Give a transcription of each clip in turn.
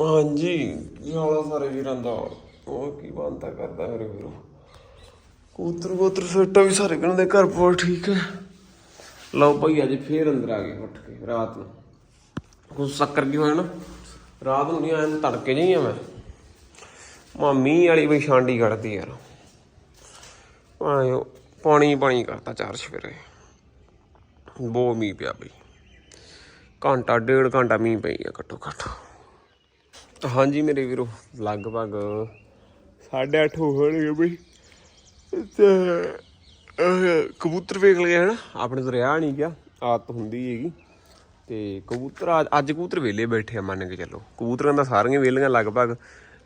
ਹਾਂਜੀ ਕੀ ਹਾਲ ਆ ਸਾਰੇ ਵੀਰਾਂ ਦਾ? ਉਹ ਕੀ ਬੰਦਾ ਕਰਦਾ ਮੇਰੇ ਵੀਰੋ? ਕੂਤਰ ਕੂਤਰ ਸੱਟਾ ਵੀ ਸਾਰੇ ਕਣ ਦੇ ਘਰ ਪੋਰ ਠੀਕ ਹੈ। ਲਓ ਭਾਈ ਅੱਜ ਫੇਰ ਅੰਦਰ ਆ ਗਏ ਉੱਠ ਕੇ ਰਾਤ ਨੂੰ। ਕੁਝ ਚੱਕਰ ਕੀ ਹੋਇਆ ਨਾ? ਰਾਤ ਨੂੰ ਨਹੀਂ ਆਇਆ ਤੜਕੇ ਜਿਹੀ ਆ ਮੈਂ। ਮਾ ਮੀਂਹ ਵਾਲੀ ਬਈ ਛਾਂਡੀ ਕੱਢਦੀ ਯਾਰ। ਆਇਓ ਪਾਣੀ ਪਾਣੀ ਕਰਤਾ ਚਾਰ ਸਵੇਰੇ। ਬਹੁਤ ਮੀਂਹ ਪਿਆ ਬਈ। ਘੰਟਾ ਡੇਢ ਘੰਟਾ ਮੀਂਹ ਪਈ ਆ ਘੱਟੋ ਘੱਟ। ਹਾਂਜੀ ਮੇਰੇ ਵੀਰੋ, ਲਗਭਗ 8:30 ਹੋ ਗਏ ਬਈ। ਤੇ ਕਬੂਤਰ ਵੇਖ ਲਏ ਹਨਾ, ਆਪਣੇ ਤੋਂ ਰਿਹਾ ਨਹੀਂ ਗਿਆ, ਆਦਤ ਹੁੰਦੀ ਹੈਗੀ। ਤੇ ਕਬੂਤਰ ਅੱਜ- ਅੱਜ ਕਬੂਤਰ ਵੇਲੇ ਬੈਠੇ ਆ, ਮੰਨ ਕੇ ਚੱਲੋ। ਕਬੂਤਰਾਂ ਦਾ ਸਾਰੀਆਂ ਵੇਲੀਆਂ ਲਗਭਗ,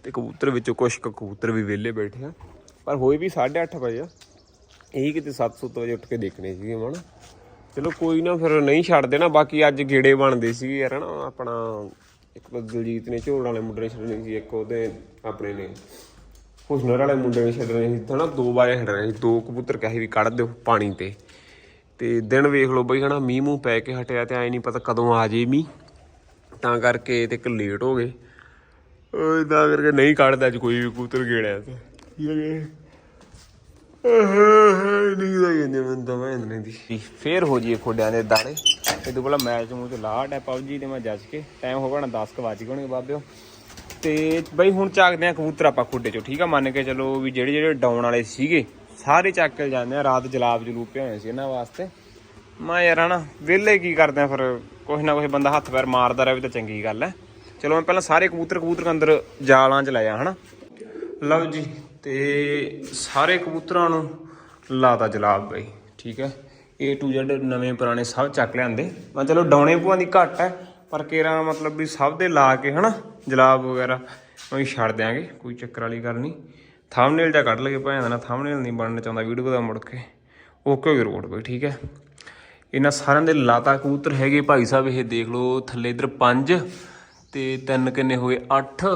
ਤੇ ਕਬੂਤਰ ਵਿੱਚੋਂ ਕੁਝ ਕਬੂਤਰ ਵੀ ਵੇਲੇ ਬੈਠੇ ਆ। ਪਰ ਹੋਏ ਵੀ 8:30 ਵਜੇ ਆ। ਇਹ ਕਿਤੇ 7:00 ਵਜੇ ਉੱਠ ਕੇ ਦੇਖਣੇ ਸੀਗੇ ਮਨ ਚਲੋ ਕੋਈ ਨਾ, ਫਿਰ ਨਹੀਂ ਛੱਡ ਦੇਣਾ, ਬਾਕੀ ਅੱਜ ਗੇੜੇ ਬਣਦੇ ਸੀਗੇ ਯਾਰ ਨਾ ਆਪਣਾ ਇੱਕ ਤਾਂ ਦਲਜੀਤ ਨੇ ਝੋਲ ਵਾਲੇ ਮੁੰਡੇ ਨੇ ਛੱਡਣੀ ਸੀ, ਇੱਕ ਉਹਦੇ ਆਪਣੇ ਨੇ। ਹੁਸਨਰ ਵਾਲੇ ਮੁੰਡੇ ਨੇ ਛੱਡਣੇ ਸੀ ਤਾਂ ਨਾ ਦੋ ਵਾਰੇ ਛੱਡਣੇ ਸੀ, ਦੋ ਕਬੂਤਰ ਕਹੇ ਵੀ ਕੱਢ ਦਿਓ ਪਾਣੀ ਤੇ। ਤੇ ਦਿਨ ਵੇਖ ਲਓ ਬਈ, ਹਨਾ, ਮੀਂਹ ਮੂੰਹ ਪੈ ਕੇ ਹਟਿਆ ਤੇ ਐ ਨਹੀਂ ਪਤਾ ਕਦੋਂ ਆ ਜੇ ਮੀਂਹ। ਤਾਂ ਕਰਕੇ ਤੇ ਇੱਕ ਲੇਟ ਹੋ ਗਏ। ਉਹ ਤਾਂ ਕਰਕੇ ਨਹੀਂ ਕੱਢਦਾ ਅੱਜ ਕੋਈ ਵੀ ਕਬੂਤਰ ਗੇੜਿਆ ਤੇ। ਨੀਂਦ ਆ ਜਾਂਦੀ ਮੈਨੂੰ ਤਾਂ ਮੈਂ ਨਹੀਂ ਦੀ ਫੇਰ ਹੋ ਜੀਏ ਖੋਡਿਆਂ ਦੇ ਦਾੜੇ ਇਹ ਤੋਂ ਪਹਿਲਾਂ ਮੈਚ ਮੂਚ ਲਾਟ ਹੈ ਪਬਜੀ ਤੇ ਮੈਂ ਜੱਜ ਕੇ। ਟਾਈਮ ਹੋ ਗਿਆ 10 ਕੁ ਵੱਜ ਗਏ ਹੋਣਗੇ ਬਾਬਿਓ। ਤੇ ਬਈ ਹੁਣ ਚੱਕਦੇ ਆ ਕਬੂਤਰ ਆਪਾਂ ਖੁੱਡੇ ਚੋਂ, ਠੀਕ ਆ? ਮੰਨ ਕੇ ਚਲੋ ਵੀ ਜਿਹੜੇ ਜਿਹੜੇ ਡਾਉਣ ਵਾਲੇ ਸੀਗੇ, ਸਾਰੇ ਚੱਕ ਕੇ ਜਾਂਦੇ ਆ। ਰਾਤ ਜਲਾਬ ਜਲੂਬ ਪਿਆ ਹੋਏ ਸੀ ਇਹਨਾਂ ਵਾਸਤੇ। ਮੈਂ ਯਾਰ ਹਨਾ, ਵਿਹਲੇ ਕੀ ਕਰਦੇ ਆ ਫਿਰ? ਕੁਛ ਨਾ ਕੁਛ ਬੰਦਾ ਹੱਥ ਪੈਰ ਮਾਰਦਾ ਰਹੇ ਤਾਂ ਚੰਗੀ ਗੱਲ ਹੈ। ਚਲੋ ਮੈਂ ਪਹਿਲਾਂ ਸਾਰੇ ਕਬੂਤਰ ਕਬੂਤਰ ਅੰਦਰ ਜਾਲਾਂ ਚ ਲਾਇਆ ਹਨਾ? ਲਓ ਜੀ ਤੇ ਸਾਰੇ ਕਬੂਤਰਾਂ ਨੂੰ ਲਾਤਾ ਜਲਾਬ ਬਈ, ਠੀਕ ਹੈ। A to Z ਨਵੇਂ ਪੁਰਾਣੇ ਸਭ ਚੱਕ ਲਿਆਂਦੇ। ਮੈਂ ਚਲੋ ਡਾਉਣੇ ਭੂਆਂ ਦੀ ਘੱਟ ਹੈ, ਪਰ ਕੇਰਾ ਮਤਲਬ ਵੀ ਸਭ ਦੇ ਲਾ ਕੇ ਹਨਾ, ਜਲਾਬ ਵਗੈਰਾ, ਉਹੀ ਛੱਡ ਦਿਆਂਗੇ, ਕੋਈ ਚੱਕਰ ਵਾਲੀ ਗੱਲ ਨਹੀਂ। ਥੰਬਨੇਲ ਜਾਂ ਕੱਢ ਲਗੇ ਭਾਵੇਂ ਨਾ ਥੰਬਨੇਲ ਨਹੀਂ ਬਣਨਾ ਚਾਹੁੰਦਾ ਵੀਡੀਓ ਦਾ ਮੁੜ ਕੇ। ਓਕੇ ਵੀ ਰੋਡ ਬਈ, ਠੀਕ ਹੈ। ਇਹਨਾਂ ਸਾਰਿਆਂ ਦੇ ਲਾਤਾ ਕਬੂਤਰ ਹੈਗੇ ਭਾਈ ਸਾਹਿਬ, ਇਹ ਦੇਖ ਲਓ ਥੱਲੇ ਇਧਰ 5 ਤੇ ਤਿੰਨ ਕਿੰਨੇ ਹੋਏ 8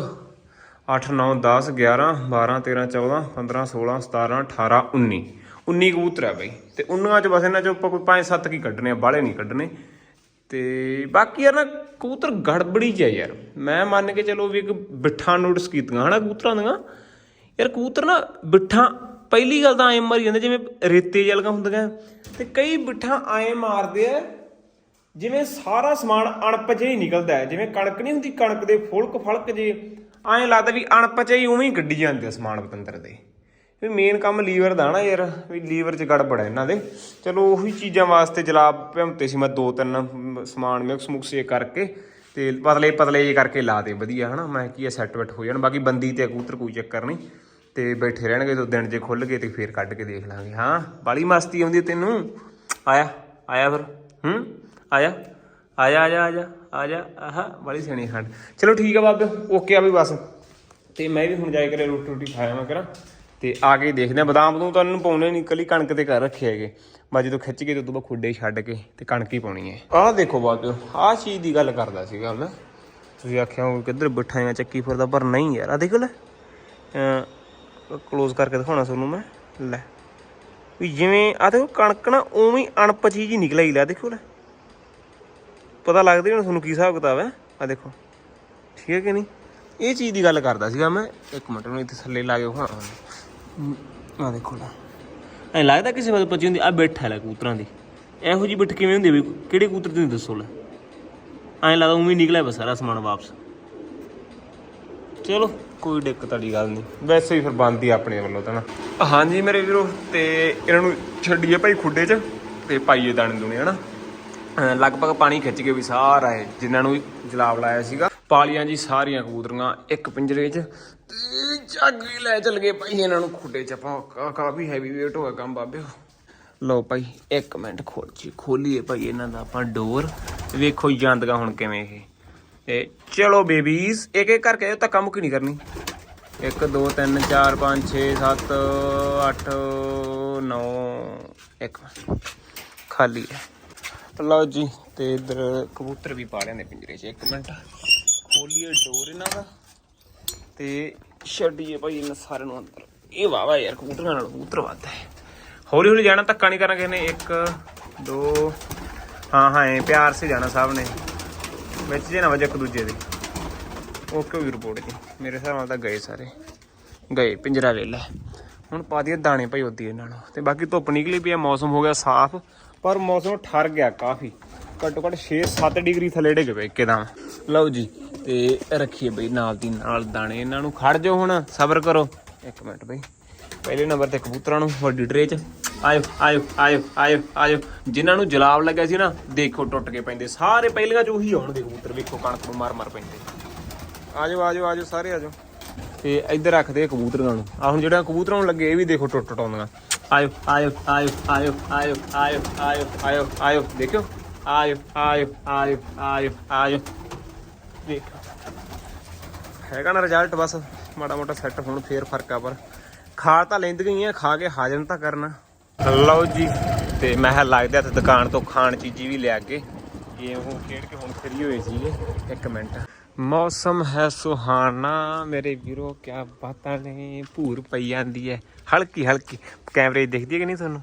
8 9 10 11 12 13 14 15 16 17 18 19 19 ਕਬੂਤਰ ਹੈ ਬਈ। ਤੇ ਉਹਨਾਂ ਚ ਬਸ ਇਹਨਾਂ 'ਚੋਂ ਆਪਾਂ ਕੋਈ 5 7 ਕੀ ਕੱਢਣੇ ਆ, ਬਾਹਲੇ ਨਹੀਂ ਕੱਢਣੇ। ਤੇ ਬਾਕੀ ਯਾਰ ਨਾ ਕਬੂਤਰ ਗੜਬੜੀ ਚ ਹੈ ਯਾਰ। ਮੈਂ ਮੰਨ ਕੇ ਚਲੋ ਵੀ ਇੱਕ ਬਿੱਠਾਂ ਨੋਟਿਸ ਕੀਤੀਆਂ, ਹਨਾ ਕਬੂਤਰਾਂ ਦੀਆਂ? ਯਾਰ ਕਬੂਤਰ ਨਾ ਬਿੱਠਾਂ, ਪਹਿਲੀ ਗੱਲ ਤਾਂ ਐਂ ਮਾਰੀ ਜਾਂਦੇ, ਜਿਵੇਂ ਰੇਤੇ ਜਲਗਾ ਹੁੰਦੀਆਂ। ਤੇ ਕਈ ਬਿੱਠਾਂ ਐਂ ਮਾਰਦੇ ਆ, ਜਿਵੇਂ ਸਾਰਾ ਸਮਾਨ ਅਣਪਚੇ ਹੀ ਨਿਕਲਦਾ ਹੈ। ਜਿਵੇਂ ਕਣਕ ਨਹੀਂ ਹੁੰਦੀ, ਕਣਕ ਦੇ ਫੁਲਕ ਫਲਕ ਜੇ ਐਂ ਲੱਗਦਾ ਵੀ ਅਣਪਚੇ ਹੀ ਉਵੇਂ ਹੀ ਗੱਡੀ ਜਾਂਦੇ ਆ ਸਮਾਨ ਪਤੰਦਰ ਦੇ। ਵੀ ਮੇਨ ਕੰਮ ਲੀਵਰ ਦਾ ਨਾ ਯਾਰ, ਵੀ ਲੀਵਰ 'ਚ ਗੜਬੜ ਹੈ ਇਹਨਾਂ ਦੇ। ਚਲੋ ਉਹੀ ਚੀਜ਼ਾਂ ਵਾਸਤੇ ਜਲਾਬ ਭਿਉਂਤੇ ਸੀ ਮੈਂ ਦੋ ਤਿੰਨ ਸਮਾਨ ਮਿਕਸ ਮੁਕਸੇ ਕਰਕੇ ਤੇ ਪਤਲੇ ਪਤਲੇ ਜੇ ਕਰਕੇ ਲਾ ਦੇ, ਵਧੀਆ ਹਨਾ। ਮੈਂ ਕੀ ਸੈੱਟ ਵੈਟ ਹੋ ਜਾਣ, ਬਾਕੀ ਬੰਦੀ ਤੇ ਕਬੂਤਰ ਕੋਈ ਚੱਕਰ ਨਹੀਂ। ਤੇ ਬੈਠੇ ਰਹਿਣਗੇ ਤੋਂ ਦਿਨ ਜੇ ਖੁੱਲ ਗਏ ਤੇ ਫੇਰ ਕੱਢ ਕੇ ਦੇਖ ਲਾਂਗੇ। ਹਾਂ, ਬਾਲੀ ਮਸਤੀ ਆਉਂਦੀ ਤੈਨੂੰ। ਆਇਆ ਆਇਆ ਫਿਰ। ਹੂੰ, ਆਇਆ ਆਇਆ ਆਜਾ ਆਜਾ ਆ ਆਜਾ ਆਹਾ ਬੜੀ ਸਿਆਣੀ ਖੰਡ। ਚਲੋ ਠੀਕ ਆ ਬਾਬੇ, ਓਕੇ ਆ ਵੀ ਬਸ। ਤੇ ਮੈਂ ਵੀ ਹੁਣ ਜਾਇ ਕਰੇ ਰੋਟੀ ਰੋਟੀ ਖਾਇਆ ਮੈਂ ਕਰਾਂ। ਤੇ ਆ ਕੇ ਦੇਖਦੇ ਆ, ਬਦਾਮ ਬਦੂਮ ਤਾਂ ਇਹਨਾਂ ਨੂੰ ਪਾਉਣੇ ਨਹੀਂ ਕੱਲੀ ਕਣਕ ਤੇ ਕਰ ਰੱਖੇ ਹੈਗੇ। ਬਸ ਜਦੋਂ ਖਿੱਚ ਕੇ ਤੇ ਉਦੋਂ ਬਾਅਦ ਖੁੱਡੇ ਛੱਡ ਕੇ ਤੇ ਕਣਕ ਹੀ ਪਾਉਣੀ ਹੈ। ਆਹ ਦੇਖੋ ਬਾਬੇ, ਆਹ ਚੀਜ਼ ਦੀ ਗੱਲ ਕਰਦਾ ਸੀਗਾ ਮੈਂ। ਤੁਸੀਂ ਆਖਿਆ ਹੋ ਕਿੱਧਰ ਬਿਠਾਇਆ ਚੱਕੀ ਫਿਰਦਾ, ਪਰ ਨਹੀਂ ਯਾਰ ਆ ਦੇਖੋ ਲੈ। ਕਲੋਜ਼ ਕਰਕੇ ਦਿਖਾਉਣਾ ਤੁਹਾਨੂੰ ਮੈਂ। ਲੈ। ਵੀ ਜਿਵੇਂ ਆ ਦੇਖੋ ਕਣਕ ਨਾ ਉਵੇਂ ਅਣਪ ਚੀਜ਼ ਹੀ ਨਿਕਲ ਆਈ, ਲੈ ਦੇਖੋ ਲੈ। ਪਤਾ ਲੱਗਦਾ ਹੀ ਹੁਣ ਤੁਹਾਨੂੰ ਕੀ ਹਿਸਾਬ ਕਿਤਾਬ ਹੈ? ਆ ਦੇਖੋ। ਠੀਕ ਹੈ ਕਿ ਨਹੀਂ? ਇਹ ਚੀਜ਼ ਦੀ ਗੱਲ ਕਰਦਾ ਸੀਗਾ ਮੈਂ। ਇੱਕ ਮਿੰਟ ਨੂੰ ਇੱਥੇ ਥੱਲੇ ਲਾ ਕੇ ਹਾਂ। ਆ ਦੇਖੋ ਲੈ ਐ ਲੱਗਦਾ ਕਿਸੇ ਵੱਲ ਪੱਚੀ ਹੁੰਦੀ ਆ ਬੈਠਾ ਲੈ ਕੂਤਰਾਂ ਦੀ। ਇਹੋ ਜੀ ਬਿੱਠ ਕਿਵੇਂ ਹੁੰਦੀ ਵੀ ਕਿਹੜੇ ਕੂਤਰ ਤੁਸੀਂ ਦੱਸੋ ਲੈ। ਐਂ ਲੱਗਦਾ ਉਵੇਂ ਨਿਕਲਿਆ ਬਸ ਸਾਰਾ ਸਮਾਨ ਵਾਪਸ। ਚਲੋ, ਕੋਈ ਦਿੱਕਤ ਵਾਲੀ ਗੱਲ ਨਹੀਂ। ਵੈਸੇ ਹੀ ਫਿਰ ਬੰਦ ਆਪਣੇ ਵੱਲੋਂ ਤਾਂ ਨਾ। ਹਾਂਜੀ ਮੇਰੇ ਵੀਰੋ, ਤੇ ਇਹਨਾਂ ਨੂੰ ਛੱਡੀਏ ਭਾਈ ਖੁੱਡੇ 'ਚ, ਤੇ ਪਾਈਏ ਦਾਣੇ ਦੂਣੇ ਹਨਾ? ਅਹ ਲਗਭਗ ਪਾਣੀ ਖਿੱਚ ਕੇ ਵੀ ਸਾਰਾ ਹੈ ਜਿਨ੍ਹਾਂ ਨੂੰ ਵੀ ਜਲਾਬ ਲਾਇਆ ਸੀਗਾ। ਪਾਲੀਆਂ ਜੀ ਸਾਰੀਆਂ ਕਬੂਤਰੀਆਂ ਇੱਕ ਪਿੰਜਰੇ 'ਚ ਤੇ ਜੱਗ ਹੀ ਲੈ ਚੱਲ ਗਏ ਭਾਈ, ਇਹਨਾਂ ਨੂੰ ਖੁੱਡੇ 'ਚ ਆਪਾਂ ਕਾਫੀ ਹੈਵੀ weight ਹੋਇਆ ਕੰਮ ਬਾਬਿਓ ਲਓ ਭਾਈ, ਇੱਕ ਮਿੰਟ ਖੋਲ ਜੀ, ਖੋਲੀਏ ਭਾਈ ਇਹਨਾਂ ਦਾ ਆਪਾਂ ਡੋਰ। ਵੇਖੋ ਜਾਂਦਗਾ ਹੁਣ ਕਿਵੇਂ ਇਹ। ਤੇ ਚਲੋ ਬੇਬੀਜ਼ ਇੱਕ ਇੱਕ ਕਰਕੇ ਧੱਕਾ ਮੁੱਕੀ ਨਹੀਂ ਕਰਨੀ? 1 2 3 4 5 6 7 8 9 ਇੱਕ ਖਾਲੀ ਹੈ। ਲਓ ਜੀ, ਤੇ ਇਧਰ ਕਬੂਤਰ ਵੀ ਪਾ ਲਿਆਂਦੇ ਪਿੰਜਰੇ 'ਚ, ਇੱਕ ਮਿੰਟ। ਖੋਲੀਏ ਡੋਰ ਇਹਨਾਂ ਦਾ, ਤੇ ਛੱਡੀਏ ਭਾਈ ਇਹਨਾਂ ਸਾਰਿਆਂ ਨੂੰ ਅੰਦਰ। ਇਹ ਵਾਵਾ ਯਾਰ, ਕਬੂਤਰਾਂ ਨਾਲ ਕਬੂਤਰ ਵੱਧ ਹੈ। ਹੌਲੀ ਹੌਲੀ ਜਾਣਾ, ਧੱਕਾ ਨਹੀਂ ਕਰਾਂਗੇ ਨੇ। 1 2 ਹਾਂ ਹਾਂ, ਐਂ ਪਿਆਰ ਸੇ ਜਾਣਾ ਸਭ ਨੇ। ਵਿੱਚ ਜੇ ਨਾ ਵਜੇ ਇੱਕ ਦੂਜੇ ਦੇ। ਓਕੇ ਵੀ ਰਿਪੋਰਟ ਜੀ ਮੇਰੇ ਹਿਸਾਬ ਨਾਲ ਤਾਂ ਗਏ ਸਾਰੇ। ਗਏ, ਪਿੰਜਰਾ ਵੇਲਾ ਹੁਣ ਪਾ ਦਈਏ ਦਾਣੇ ਭਾਈ ਉੱਦੀ ਇਹਨਾਂ ਨੂੰ। ਤੇ ਬਾਕੀ ਧੁੱਪ ਨਿਕਲੀ ਪਈ ਆ, ਮੌਸਮ ਹੋ ਗਿਆ ਸਾਫ਼। ਪਰ ਮੌਸਮ ਠਰ ਗਿਆ ਕਾਫੀ। ਘੱਟੋ ਘੱਟ 6-7 ਡਿਗਰੀ ਥੱਲੇ ਡਿੱਗ ਪਏ ਇੱਕਦਮ। ਲਓ ਜੀ ਤੇ ਰੱਖੀਏ ਬਈ ਨਾਲ ਦੀ ਨਾਲ ਦਾਣੇ ਇਹਨਾਂ ਨੂੰ। ਖੜ ਜਾਓ ਹੁਣ ਸਬਰ ਕਰੋ। ਇੱਕ ਮਿੰਟ ਬਈ। ਪਹਿਲੇ ਨੰਬਰ ਤੇ ਕਬੂਤਰਾਂ ਨੂੰ ਵੱਡੀ ਟਰੇ 'ਚ। ਆਇਓ ਆਇਓ ਆਇਓ ਆਇਓ ਆਇਓ। ਜਿਨ੍ਹਾਂ ਨੂੰ ਜਲਾਬ ਲੱਗਿਆ ਸੀ ਨਾ ਦੇਖੋ ਟੁੱਟ ਕੇ ਪੈਂਦੇ। ਸਾਰੇ ਪਹਿਲੀਆਂ 'ਚ ਉਹੀ ਆਉਣਗੇ ਕਬੂਤਰ ਵੇਖੋ ਕਣਕ ਨੂੰ ਮਾਰ ਮਾਰ ਪੈਂਦੇ। ਆਜੋ ਆਜੋ ਆਜੋ ਸਾਰੇ ਆਜੋ। ਤੇ ਇੱਧਰ ਰੱਖਦੇ ਕਬੂਤਰਾਂ ਨੂੰ। ਆ ਹੁਣ ਜਿਹੜਾ ਕਬੂਤਰਾਂ ਨੂੰ ਲੱਗੇ ਇਹ ਵੀ ਦੇਖੋ ਟੁੱਟ ਟੁੱਟਾਉਂਦੀਆਂ ਆਇਓ ਆਇਓ ਆਇਓ ਆਇਓ ਆਇਓ ਆਇਓ ਆਇਓ ਆਇਓ ਆਇਓ ਦੇਖਿਓ ਆਇਓ ਆਇਓ ਆਇਓ ਆਇਓ ਆਇਓ ਦੇਖੋ ਹੈਗਾ ਨਾ ਰਿਜ਼ਲਟ ਬਸ ਮਾੜਾ ਮੋਟਾ ਸੈੱਟ ਹੁਣ ਫੇਰ ਫ਼ਰਕ ਆ ਪਰ ਖਾ ਤਾਂ ਲੈਂਦ ਗਈਆਂ ਖਾ ਕੇ ਹਾਜ਼ਮ ਤਾਂ ਕਰਨਾ ਲਓ ਜੀ ਤੇ ਮੈਂ ਕਿਹਾ ਲੱਗਦਾ ਤੇ ਦੁਕਾਨ ਤੋਂ ਖਾਣ ਚੀਜ਼ੀ ਵੀ ਲਿਆ ਕੇ ਗੇਮ ਉਹ ਖੇਡ ਕੇ ਹੁਣ ਫਰੀ ਹੋਏ ਸੀਗੇ ਇੱਕ ਮਿੰਟ ਮੌਸਮ ਹੈ ਸੁਹਾਣਾ। ਮੇਰੇ ਵੀਰੋ, ਕਿਆ ਬਾਤਾਂ ਨੇ? ਭੂਰ ਪਈ ਜਾਂਦੀ ਹੈ ਹਲਕੀ ਹਲਕੀ। ਕੈਮਰੇ 'ਚ ਦਿਖਦੀ ਹੈ ਕਿ ਨਹੀਂ ਤੁਹਾਨੂੰ?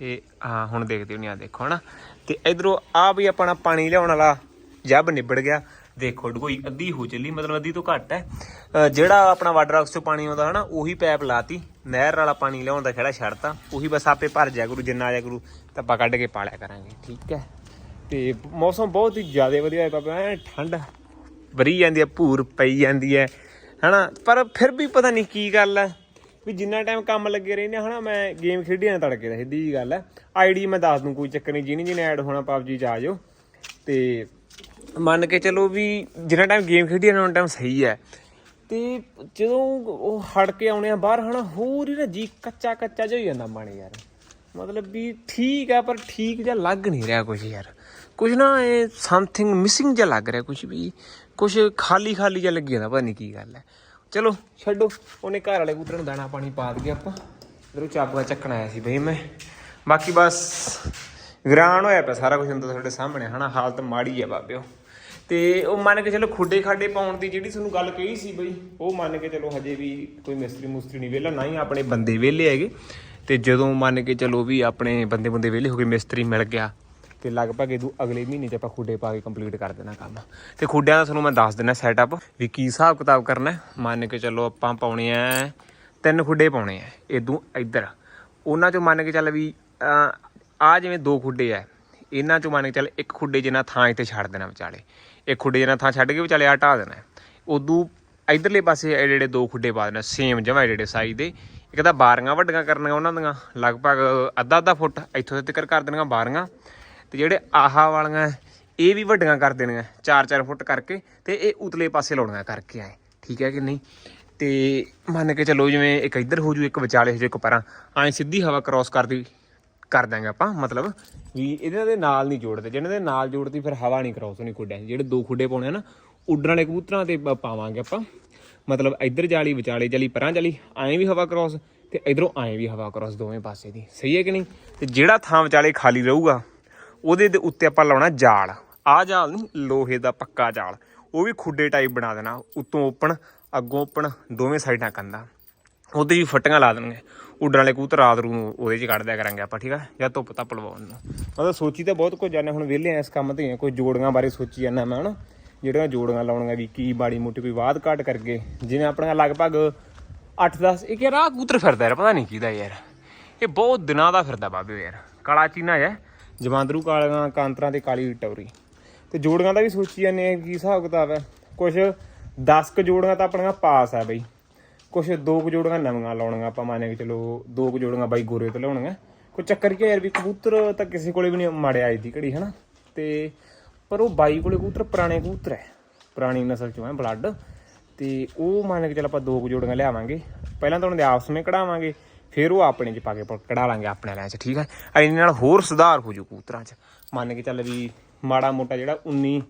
ਇਹ ਹਾਂ ਹੁਣ ਦੇਖਦੇ ਹੋ ਨਹੀਂ ਆ, ਦੇਖੋ, ਹਨਾ? ਤੇ ਇਧਰੋਂ ਆ ਵੀ ਆਪਣਾ ਪਾਣੀ ਲਿਆਉਣ ਵਾਲਾ ਜੱਬ ਨਿਬੜ ਗਿਆ। ਦੇਖੋ, ਕੋਈ ਅੱਧੀ ਹੋ ਚੱਲੀ, ਮਤਲਬ ਅੱਧੀ ਤੋਂ ਘੱਟ ਹੈ ਜਿਹੜਾ ਆਪਣਾ ਵਾਟਰ ਬਾਕਸ ਚੋਂ ਪਾਣੀ ਆਉਂਦਾ, ਹਨਾ, ਉਹੀ ਪੈਪ ਲਾਤੀ। ਨਹਿਰ ਵਾਲਾ ਪਾਣੀ ਲਿਆਉਣ ਦਾ ਖੜਾ ਛੱਡਤਾ। ਉਹੀ ਬਸ ਆਪੇ ਭਰ ਜਾ ਕਰੂ, ਜਿੰਨਾ ਆ ਜਾ ਕਰੂ, ਤਾਂ ਆਪਾਂ ਕੱਢ ਕੇ ਪਾਲਿਆ ਕਰਾਂਗੇ। ਠੀਕ ਹੈ ਤੇ ਮੌਸਮ ਬਹੁਤ ਹੀ ਜ਼ਿਆਦਾ ਵਧੀਆ ਹੋਇਆ, ਬਾਬਾ। ਠੰਡ ਵਰੀ ਜਾਂਦੀ ਹੈ ਭੂਰ ਪਈ ਜਾਂਦੀ ਹੈ ਹਨਾ? ਪਰ ਫਿਰ ਵੀ ਪਤਾ ਨਹੀਂ ਕੀ ਗੱਲ ਹੈ ਵੀ ਜਿੰਨਾ ਟਾਈਮ ਕੰਮ ਲੱਗੇ ਰਹਿੰਦੇ ਆ, ਹਨਾ? ਮੈਂ ਗੇਮ ਖੇਡੀ ਨਾ ਤੜਕੇ ਦਾ ਸਿੱਧੀ ਜੀ ਗੱਲ ਹੈ। ਆਈਡੀ ਮੈਂ ਦੱਸ ਦੂੰ ਕੋਈ ਚੱਕਰ ਨਹੀਂ ਜਿਹਨੇ ਜਿਹਨੇ ਐਡ ਹੋਣਾ ਪਬਜੀ ਚ ਆ ਜਾਓ। ਤੇ ਮੰਨ ਕੇ ਚਲੋ ਵੀ ਜਿੰਨਾ ਟਾਈਮ ਗੇਮ ਖੇਡੀ ਨਾ ਉਹਨਾਂ ਟਾਈਮ ਸਹੀ ਹੈ। ਤੇ ਜਦੋਂ ਉਹ ਹੜ ਕੇ ਆਉਣੇ ਆ ਬਾਹਰ ਹਨਾ ਹੋਰ ਹੀ ਨਾ ਜੀ ਕੱਚਾ ਕੱਚਾ ਜਿਹਾ ਹੋ ਜਾਂਦਾ ਮਨ ਯਾਰ। ਮਤਲਬ ਵੀ ਠੀਕ ਆ ਪਰ ਠੀਕ ਜਿਹਾ ਲੱਗ ਨਹੀਂ ਰਿਹਾ ਕੁਝ ਯਾਰ। ਕੁਝ ਨਾ ਇਹ ਸਮਥਿੰਗ ਮਿਸਿੰਗ ਜਿਹਾ ਲੱਗ ਰਿਹਾ ਕੁਝ ਵੀ। ਕੁਝ ਖਾਲੀ ਖਾਲੀ ਜਿਹਾ ਲੱਗੀ ਜਾਂਦਾ ਪਤਾ ਨਹੀਂ ਕੀ ਗੱਲ ਹੈ। ਚਲੋ, ਛੱਡੋ, ਉਹਨੇ ਘਰ ਵਾਲੇ ਕਬੂਤਰ ਨੂੰ ਦਾਣਾ ਪਾਣੀ ਪਾ ਦਈਏ ਆਪਾਂ। ਇਧਰੋਂ ਚਾਬੂਆ ਚੱਕਣ ਆਇਆ ਸੀ ਬਈ ਮੈਂ। ਬਾਕੀ ਬਸ ਵਿਰਾਨ ਹੋਇਆ ਪਿਆ ਸਾਰਾ ਕੁਝ ਹੁੰਦਾ ਤੁਹਾਡੇ ਸਾਹਮਣੇ, ਹਨਾ, ਹਾਲਤ ਮਾੜੀ ਹੈ ਬਾਬਿਓ। ਤੇ ਉਹ ਮੰਨ ਕੇ ਚਲੋ ਖੁੱਡੇ ਖਾਡੇ ਪਾਉਣ ਦੀ ਜਿਹੜੀ ਤੁਹਾਨੂੰ ਗੱਲ ਕਹੀ ਸੀ ਬਈ, ਉਹ ਮੰਨ ਕੇ ਚਲੋ ਹਜੇ ਵੀ ਕੋਈ ਮਿਸਤਰੀ ਮੁਸਤਰੀ ਨਹੀਂ ਵਿਹਲਾ, ਨਾ ਹੀ ਆਪਣੇ ਬੰਦੇ ਵਿਹਲੇ ਹੈਗੇ। ਤੇ ਜਦੋਂ ਮੰਨ ਕੇ ਚਲੋ ਵੀ ਆਪਣੇ ਬੰਦੇ ਬੰਦੇ ਵਿਹਲੇ ਹੋ ਗਏ ਮਿਸਤਰੀ ਮਿਲ ਗਿਆ ਤੇ ਲਗਭਗ ਇਹਦੂ ਅਗਲੇ ਮਹੀਨੇ ਚ ਆਪਾਂ ਖੁੱਡੇ ਪਾ ਕੇ ਕੰਪਲੀਟ ਕਰ ਦੇਣਾ ਕੰਮ। ਤੇ ਖੁੱਡਿਆਂ ਦਾ ਤੁਹਾਨੂੰ ਮੈਂ ਦੱਸ ਦਿੰਦਾ ਸੈਟਅਪ ਵੀ ਕੀ ਹਿਸਾਬ ਕਿਤਾਬ ਕਰਨਾ ਮੰਨ ਕੇ ਚੱਲੋ ਆਪਾਂ ਪਾਉਣੇ ਆ ਤਿੰਨ ਖੁੱਡੇ ਪਾਉਣੇ ਆ। ਇਦੋਂ ਇੱਧਰ। ਉਹਨਾਂ ਚੋਂ ਮੰਨ ਕੇ ਚੱਲ ਵੀ ਆ ਜਿਵੇਂ ਦੋ ਖੁੱਡੇ ਆ। ਇਹਨਾਂ ਚੋਂ ਮੰਨ ਕੇ ਚੱਲ ਇੱਕ ਖੁੱਡੇ ਜਿੰਨਾ ਥਾਂ ਇੱਥੇ ਛੱਡ ਦੇਣਾ ਵਿਚਾਲੇ। ਇੱਕ ਖੁੱਡੇ ਜਿੰਨਾ ਥਾਂ ਛੱਡ ਕੇ ਵਿਚਾਲੇ ਆ ਢਾ ਦੇਣਾ ਉਦੋਂ ਇਧਰਲੇ ਪਾਸੇ ਐਡੇ ਐਡੇ ਦੋ ਖੁੱਡੇ ਪਾ ਦੇਣਾ ਸੇਮ ਜਮਾ ਐਡੇ ਐਡੇ ਸਾਈਜ਼ ਦੇ। ਇੱਕ ਤਾਂ ਬਾਰੀਆਂ ਵੱਡੀਆਂ ਕਰਨੀਆਂ ਉਹਨਾਂ ਦੀਆਂ। ਲਗਭਗ ਅੱਧਾ ਅੱਧਾ ਫੁੱਟ ਇੱਥੋਂ ਤੱਕ ਕਰ ਦੇਣੀਆਂ ਬਾਰੀਆਂ। ਤੇ ਜਿਹੜੇ ਆਹਾ ਵਾਲੀਆਂ ਇਹ ਵੀ ਵੱਡੀਆਂ ਕਰ ਦੇਣੀਆਂ 4-4 ਫੁੱਟ ਕਰਕੇ ਤੇ ਇਹ ਉਤਲੇ ਪਾਸੇ ਲਾਉਣੀਆਂ ਕਰਕੇ ਆਏ, ਠੀਕ ਹੈ ਕਿ ਨਹੀਂ ਤੇ ਮੰਨ ਕੇ ਚੱਲੋ ਜਿਵੇਂ ਇੱਕ ਇੱਧਰ ਹੋ ਜੂ, ਇੱਕ ਵਿਚਾਲੇ ਹੋ ਜੂ, ਇੱਕ ਪਰਾਂ ਐਂ ਸਿੱਧੀ ਹਵਾ ਕ੍ਰਾਸ ਕਰਦੀ ਕਰ ਦਾਂਗੇ ਆਪਾਂ, ਮਤਲਬ ਵੀ ਇਹਨਾਂ ਦੇ ਨਾਲ ਨਹੀਂ ਜੋੜਦੇ, ਜਿਹਨਾਂ ਦੇ ਨਾਲ ਜੋੜਦੀ ਫਿਰ ਹਵਾ ਨਹੀਂ ਕ੍ਰਾਸ ਹੋਣੀ ਖੁੱਡਿਆਂ 'ਚ। ਜਿਹੜੇ ਦੋ ਖੁੱਡੇ ਪਾਉਣੇ ਆ ਨਾ, ਉੱਡਣ ਵਾਲੇ ਕਬੂਤਰਾਂ ਤੇ ਪਾਵਾਂਗੇ ਆਪਾਂ, ਮਤਲਬ ਇੱਧਰ ਜਾਲੀ, ਵਿਚਾਲੇ ਜਾਲੀ, ਪਰਾਂ ਜਾਲੀ ਐਂ ਵੀ ਹਵਾ ਕ੍ਰਾਸ ਤੇ ਇਧਰੋਂ ਐਂ ਵੀ ਹਵਾ ਕ੍ਰਾਸ ਦੋਵੇਂ ਪਾਸੇ ਦੀ, ਸਹੀ ਹੈ ਕਿ ਨਹੀਂ ਤੇ ਜਿਹੜਾ ਥਾਂ ਵਿਚਾਲੇ ਖਾਲੀ ਰਹੂਗਾ ਉਹਦੇ ਦੇ ਉੱਤੇ ਆਪਾਂ ਲਾਉਣਾ ਜਾਲ। ਆਹ ਜਾਲ ਨਹੀਂ, ਲੋਹੇ ਦਾ ਪੱਕਾ ਜਾਲ। ਉਹ ਵੀ ਖੁੱਡੇ ਟਾਈਪ ਬਣਾ ਦੇਣਾ। ਉੱਤੋਂ ਓਪਨ, ਅੱਗੋਂ ਓਪਨ, ਦੋਵੇਂ ਸਾਈਡਾਂ ਕੰਦਾ ਉਹਦੇ ਵੀ ਫੱਟੀਆਂ ਲਾ ਦੇਣਗੇ। ਉੱਡਣ ਵਾਲੇ ਕਬੂਤਰ ਰਾਤ ਨੂੰ ਉਹਦੇ 'ਚ ਕੱਢ ਦਿਆ ਕਰਾਂਗੇ ਆਪਾਂ, ਠੀਕ ਆ? ਜਾਂ ਧੁੱਪ ਤਾਂ ਪਲਵਾਉਣ ਨੂੰ। ਮਤਲਬ ਸੋਚੀ ਤਾਂ ਬਹੁਤ ਕੁਝ ਜਾਂਦੇ ਹੁਣ ਵਿਹਲੇ ਆ ਇਸ ਕੰਮ ਤੇ ਕੋਈ ਜੋੜੀਆਂ ਬਾਰੇ ਸੋਚੀ ਜਾਂਦਾ ਮੈਂ, ਹਨਾ? ਜਿਹੜੀਆਂ ਜੋੜੀਆਂ ਲਾਉਣੀਆਂ ਵੀ ਕੀ ਬਾੜੀ ਮੋਟੀ ਕੋਈ ਬਾਦ ਘਾਟ ਕਰਕੇ। ਜਿਵੇਂ ਆਪਣਾ ਲਗਭਗ 8-10 ਇੱਕ ਯਾਰ ਆਹ ਕਬੂਤਰ ਫਿਰਦਾ ਯਾਰ, ਪਤਾ ਨਹੀਂ ਕਿਹਦਾ ਯਾਰ। ਇਹ ਬਹੁਤ ਦਿਨਾਂ ਦਾ ਫਿਰਦਾ ਬਾਬੇ ਯਾਰ। ਕਾਲਾ ਚੀਨਾ ਹੈ ਜਮਾਂਦਰੂ ਕਾਲੀਆਂ ਕਾਂਤਰਾਂ ਤੇ ਕਾਲੀ ਟੌਰੀ। ਤੇ ਜੋੜੀਆਂ ਦਾ ਵੀ ਸੋਚੀ ਜਾਂਦੇ ਆ ਕੀ ਹਿਸਾਬ ਕਿਤਾਬ ਹੈ ਕੁਝ 10 ਕ ਜੋੜੀਆਂ ਤਾਂ ਆਪਣੀਆਂ ਪਾਸ ਆ ਬਈ। ਕੁਝ ਦੋ ਕੁ ਜੋੜੀਆਂ ਨਵੀਆਂ ਲਾਉਣੀਆਂ ਆਪਾਂ, ਮੰਨ ਕੇ ਚਲੋ ਦੋ ਕੁ ਜੋੜੀਆਂ ਬਾਈ ਗੋਰੇ ਤੋਂ ਲਾਉਣੀਆਂ। ਕੋਈ ਚੱਕਰ ਕੀ ਆ ਯਾਰ ਵੀ ਕਬੂਤਰ ਤਾਂ ਕਿਸੇ ਕੋਲੇ ਵੀ ਨਹੀਂ, ਮਾੜਿਆ ਅੱਜ ਦੀ ਘੜੀ, ਹਨਾ? ਤੇ ਪਰ ਉਹ ਬਾਈ ਕੋਲੇ ਕਬੂਤਰ ਪੁਰਾਣੇ ਕਬੂਤਰ ਹੈ ਪੁਰਾਣੀ ਨਸਲ ਚੋਂ ਹੈ ਬਲੱਡ ਤੇ ਉਹ ਮੰਨ ਕੇ ਚੱਲ ਆਪਾਂ ਦੋ ਕੁ ਜੋੜੀਆਂ ਲਿਆਵਾਂਗੇ। ਪਹਿਲਾਂ ਤਾਂ ਉਹਨਾਂ ਦੇ ਆਪਸ ਵਿੱਚ ਕਢਾਵਾਂਗੇ। ਫਿਰ ਉਹ ਆਪਣੇ ਚ ਪਾ ਕੇ ਕਢਾ ਲਾਂਗੇ ਆਪਣੇ ਵਾਲਿਆਂ ਚ, ਠੀਕ ਹੈ? ਇਹਦੇ ਨਾਲ ਹੋਰ ਸੁਧਾਰ ਹੋ ਜੂ ਕਬੂਤਰਾਂ ਚ। ਮੰਨ ਕੇ ਚੱਲ ਵੀ ਮਾੜਾ ਮੋਟਾ ਜਿਹੜਾ 19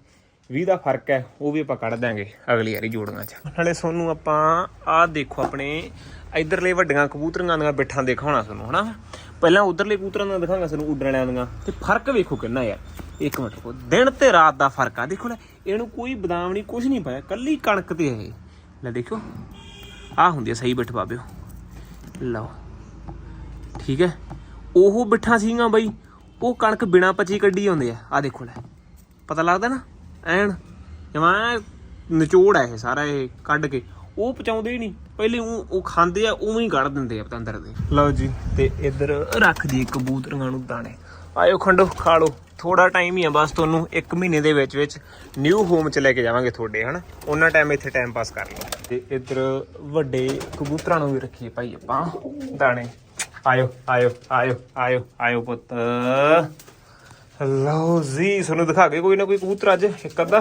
20 ਦਾ ਫ਼ਰਕ ਹੈ, ਉਹ ਵੀ ਆਪਾਂ ਕੱਢ ਦਾਂਗੇ ਅਗਲੀ ਵਾਰੀ ਜੋੜੀਆਂ ਚ। ਨਾਲੇ ਤੁਹਾਨੂੰ ਆਪਾਂ ਆਹ ਦੇਖੋ ਆਪਣੇ ਇਧਰਲੇ ਵੱਡੀਆਂ ਕਬੂਤਰੀਆਂ ਦੀਆਂ ਬਿੱਠਾਂ ਦਿਖਾਉਣਾ ਤੁਹਾਨੂੰ ਹਨਾ? ਪਹਿਲਾਂ ਉਧਰਲੇ ਕਬੂਤਰਾਂ ਦਾ ਦਿਖਾਵਾਂਗਾ ਤੁਹਾਨੂੰ ਉੱਡਣ ਵਾਲਿਆਂ ਦੀਆਂ ਤੇ ਫ਼ਰਕ ਵੇਖੋ ਕਿੰਨਾ ਯਾਰ ਇੱਕ ਮਿੰਟ ਰੁਕੋ, ਦਿਨ ਤੇ ਰਾਤ ਦਾ ਫ਼ਰਕ ਆ। ਦੇਖੋ ਲੈ ਇਹਨੂੰ ਕੋਈ ਬਦਾਮ ਨਹੀਂ ਕੁਝ ਨਹੀਂ ਪਾਇਆ, ਕੱਲੀ ਕਣਕ ਤੇ ਹੈ ਲੈ ਦੇਖੋ ਆ ਹੁੰਦੀ ਆ ਸਹੀ ਬਿੱਠ ਬਾਬਿਓ। ਲਓ। ਠੀਕ ਹੈ? ਉਹ ਬਿੱਠਾਂ ਸੀਗੀਆਂ ਬਈ। ਉਹ ਕਣਕ ਬਿਨਾ ਪਚੀ ਕੱਢੀ ਆਉਂਦੇ ਆ। ਆ ਦੇਖੋ ਲੈ। ਪਤਾ ਲੱਗਦਾ ਨਾ? ਐਨ, ਜਮਾਂ ਨਿਚੋੜ ਹੈ ਇਹ ਸਾਰਾ ਇਹ ਕੱਢ ਕੇ। ਉਹ ਪਚਾਉਂਦੇ ਹੀ ਨਹੀਂ। ਪਹਿਲੇ ਉਹ ਉਹ ਖਾਂਦੇ ਆ, ਉਵੇਂ ਹੀ ਕੱਢ ਦਿੰਦੇ ਆ ਪਤੰਦਰ ਦੇ। ਲਓ ਜੀ, ਤੇ ਇੱਧਰ ਰੱਖ ਦੀ ਕਬੂਤਰਾਂ ਨੂੰ ਦਾਣੇ। ਆਇਓ ਖੰਡੋ, ਖਾ ਲਓ। ਥੋੜਾ ਟਾਈਮ ਹੀ ਆ ਬਸ ਤੁਹਾਨੂੰ। 1 ਮਹੀਨੇ ਦੇ ਵਿੱਚ ਵਿੱਚ ਨਿਊ ਹੋਮ ਚ ਲੈ ਕੇ ਜਾਵਾਂਗੇ ਤੁਹਾਡੇ, ਹਨਾ? ਉਹਨਾਂ ਟਾਈਮ ਇੱਥੇ ਟਾਈਮ ਪਾਸ ਕਰ ਲਓ। ਤੇ ਇੱਧਰ ਵੱਡੇ ਕਬੂਤਰਾਂ ਨੂੰ ਵੀ ਰੱਖੀਏ ਭਾਈ ਆਪਾਂ ਦਾਣੇ। ਆਇਓ ਆਇਓ ਆਇਓ ਆਇਓ ਆਇਓ ਪੁੱਤ। ਲਓ ਜੀ, ਤੁਹਾਨੂੰ ਦਿਖਾ ਕੇ ਕੋਈ ਨਾ ਕੋਈ ਕਬੂਤਰ ਅੱਜ, ਇੱਕ ਅੱਧਾ।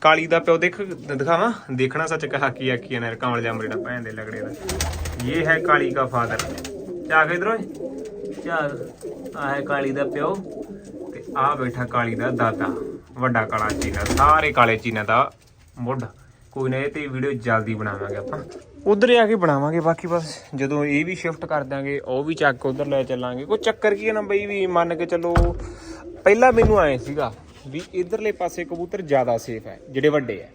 ਕਾਲੀ ਦਾ ਪਿਓ ਦੇਖ, ਦਿਖਾਵਾਂ? ਦੇਖਣਾ ਸੱਚ ਕਹਾ ਕੀ ਆ, ਕੀ ਕਮਲ ਜਾਮਰੇ ਦਾ ਭੈਣ ਦੇ ਲਗੜੇ ਦਾ। ਇਹ ਹੈ ਕਾਲੀ ਦਾ ਫਾਦਰ। ਜਾ ਕੇ ਇਧਰੋਂ ਝਾਕ ਆ ਹੈ ਕਾਲੀ ਦਾ ਪਿਓ ਤੇ ਆ ਬੈਠਾ ਕਾਲੀ ਦਾ ਦਾਦਾ। ਵੱਡਾ ਕਾਲਾ ਚੀਨਾ, ਸਾਰੇ ਕਾਲੇ ਚੀਨਾ ਦਾ ਮੁੱਢ। ਕੋਈ ਨਾ ਇਹ ਤੇ ਵੀਡੀਓ ਜਲਦੀ ਬਣਾਵਾਂਗੇ ਆਪਾਂ। ਉਧਰ ਆ ਕੇ ਬਣਾਵਾਂਗੇ, ਬਾਕੀ ਬਸ ਜਦੋਂ ਇਹ ਵੀ ਸ਼ਿਫਟ ਕਰ ਦਾਂਗੇ, ਉਹ ਵੀ ਚੱਕ ਉਧਰ ਲੈ ਚੱਲਾਂਗੇ। ਕੋਈ ਚੱਕਰ ਕੀ ਹੈ ਨਾ ਬਈ ਵੀ ਮੰਨ ਕੇ ਚੱਲੋ, ਪਹਿਲਾਂ ਮੈਨੂੰ ਆਏ ਸੀਗਾ ਵੀ ਇਧਰਲੇ ਪਾਸੇ ਕਬੂਤਰ ਜ਼ਿਆਦਾ ਸੇਫ ਹੈ, ਜਿਹੜੇ ਵੱਡੇ ਆ